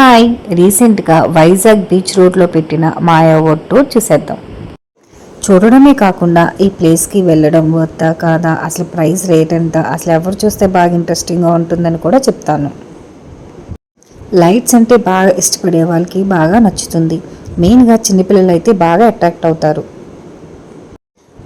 Hi. రీసెంట్గా Vizag beach రోడ్లో పెట్టిన మాయా వర్డ్ టూర్ చూసేద్దాం. చూడడమే కాకుండా ఈ ప్లేస్కి వెళ్ళడం వర్తా కాదా అసలు ప్రైస్ రేట్ ఎంత అసలు ఎవరు చూస్తే బాగా ఇంట్రెస్టింగ్గా ఉంటుందని కూడా చెప్తాను. లైట్స్ అంటే బాగా ఇష్టపడే వాళ్ళకి బాగా నచ్చుతుంది. మెయిన్గా చిన్నపిల్లలు అయితే బాగా అట్రాక్ట్ అవుతారు.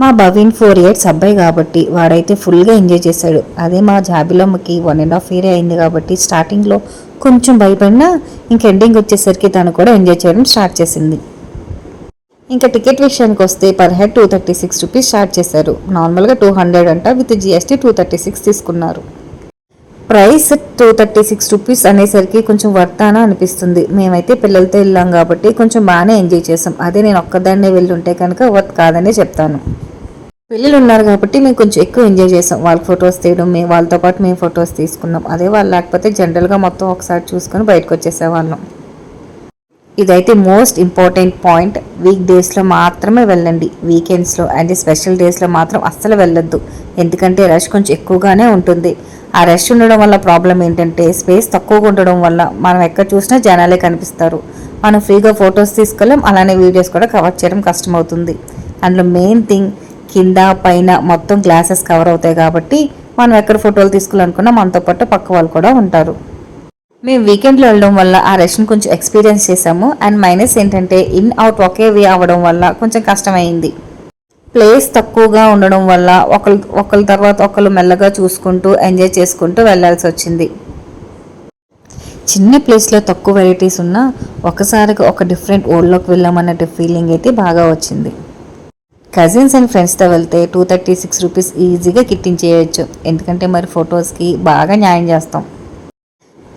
మా భవీన్ ఫోర్ ఇయర్స్ అబ్బాయి కాబట్టి వాడైతే ఫుల్గా ఎంజాయ్ చేశాడు. అదే మా జాబిలమ్మకి వన్ అండ్ హాఫ్ ఇయర్ అయింది కాబట్టి స్టార్టింగ్లో కొంచెం భయపడినా ఇంక ఎండింగ్ వచ్చేసరికి తను కూడా ఎంజాయ్ చేయడం స్టార్ట్ చేసింది. ఇంకా టికెట్ విషయానికి వస్తే per head two thirty six rupees start చేశారు. నార్మల్గా టూ హండ్రెడ్ అంట with GST two thirty six తీసుకున్నారు. Price two thirty six rupees అనేసరికి కొంచెం వర్తానా అనిపిస్తుంది. మేమైతే పిల్లలతో వెళ్ళాం కాబట్టి కొంచెం బాగానే ఎంజాయ్ చేసాం. అదే నేను ఒక్కదాన్నే వెళ్ళి ఉంటే కనుక వర్త్ కాదనే చెప్తాను. పిల్లలు ఉన్నారు కాబట్టి మేము కొంచెం ఎక్కువ ఎంజాయ్ చేసాం. వాళ్ళ ఫొటోస్ తీయడం మేము వాళ్ళతో పాటు మేము ఫొటోస్ తీసుకున్నాం. అదే వాళ్ళు లేకపోతే జనరల్గా మొత్తం ఒకసారి చూసుకొని బయటకు వచ్చేసేవాళ్ళం. ఇదైతే మోస్ట్ ఇంపార్టెంట్ పాయింట్. వీక్ డేస్లో మాత్రమే వెళ్ళండి. వీకెండ్స్లో అండ్ స్పెషల్ డేస్లో మాత్రం అస్సలు వెళ్ళొద్దు. ఎందుకంటే రష్ కొంచెం ఎక్కువగానే ఉంటుంది. ఆ రష్ ఉండడం వల్ల ప్రాబ్లం ఏంటంటే స్పేస్ తక్కువగా ఉండడం వల్ల మనం ఎక్కడ చూసినా జనాలే కనిపిస్తారు. మనం ఫ్రీగా ఫొటోస్ తీసుకోలేం అలానే వీడియోస్ కూడా కవర్ చేయడం కష్టమవుతుంది. అందులో మెయిన్ థింగ్ కింద పైన మొత్తం గ్లాసెస్ కవర్ అవుతాయి కాబట్టి మనం ఎక్కడ ఫోటోలు తీసుకోవాలనుకున్నా మనతో పాటు పక్క వాళ్ళు కూడా ఉంటారు. మేము వీకెండ్లో వెళ్ళడం వల్ల ఆ రెస్ట్ని కొంచెం ఎక్స్పీరియన్స్ చేసాము అండ్ మైనస్ ఏంటంటే ఇన్ అవుట్ ఒకే వే అవ్వడం వల్ల కొంచెం కష్టమైంది. ప్లేస్ తక్కువగా ఉండడం వల్ల ఒకరు ఒకరి తర్వాత ఒకరు మెల్లగా చూసుకుంటూ ఎంజాయ్ చేసుకుంటూ వెళ్ళాల్సి వచ్చింది. చిన్న ప్లేస్లో తక్కువ వెరైటీస్ ఉన్నా ఒకసారిగా ఒక డిఫరెంట్ ఓల్డ్లోకి వెళ్ళామన్నట్టు ఫీలింగ్ అయితే బాగా వచ్చింది. కజిన్స్ అండ్ ఫ్రెండ్స్తో వెళ్తే టూ థర్టీ సిక్స్ రూపీస్ ఈజీగా కిట్టించేయచ్చు. ఎందుకంటే మరి ఫొటోస్కి బాగా న్యాయం చేస్తాం.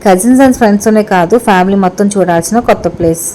కజిన్స్ అండ్ ఫ్రెండ్స్తోనే కాదు ఫ్యామిలీ మొత్తం చూడాల్సిన కొత్త ప్లేస్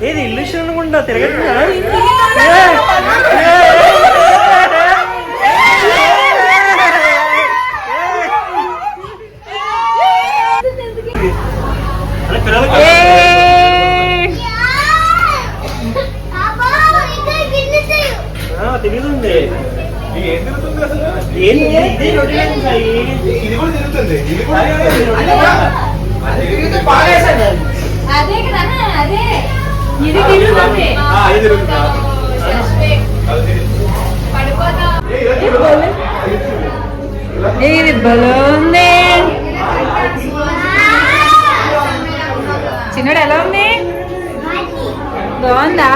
ఏది ఇల్లు అనుకుంటా తిరగట్లా తిరుగుతుంది ఇది ఇది కూడా తిరుగుతుంది ఇది కూడా అదే కదా అదే. ఇది తిరుగుతుంది. ఆ, ఇది తిరుగుతుందా? అది తిరుగుతుంది. పడిపోతా. ఏ, ఇలా తిరుగుతుందా? ఇది బలోంది చిన్నడు ఎలా ఉంది? బాగుందా?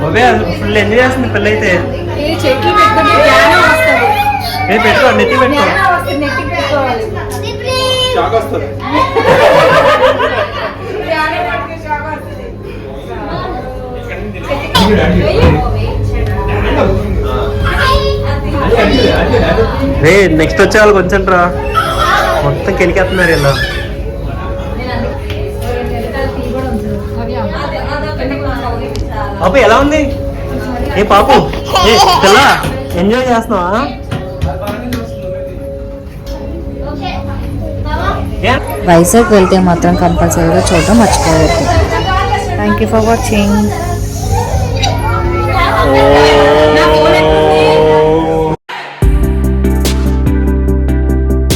బాబే ఫుల్ ఎంజాయ్ చేస్తుంది పిల్ల అయితే ఈ చెట్లు పెట్టుకుంటే జ్ఞానం వస్తుంది. ఏ పెట్టుకో నెత్తి పెట్టుకో. జ్ఞానం వస్తుంది నెట్టికి పెట్టుకోవాలి. షాక్ వస్తుంది. జ్ఞానం పట్టుకుని షాక్ వస్తుంది. రే నెక్స్ట్ వచ్చే వాళ్ళు కొంచెం రా. మొత్తం కెలికేస్తున్నారు ఇలా. అబ్బా ఎలా ఉంది? ఏ పాపు? ఎంజాయ్ చేస్తున్నావా? వైజాగ్ వెళ్తే మాత్రం కంపల్సరీగా చూడడం మర్చిపోవద్దు. Thank you for watching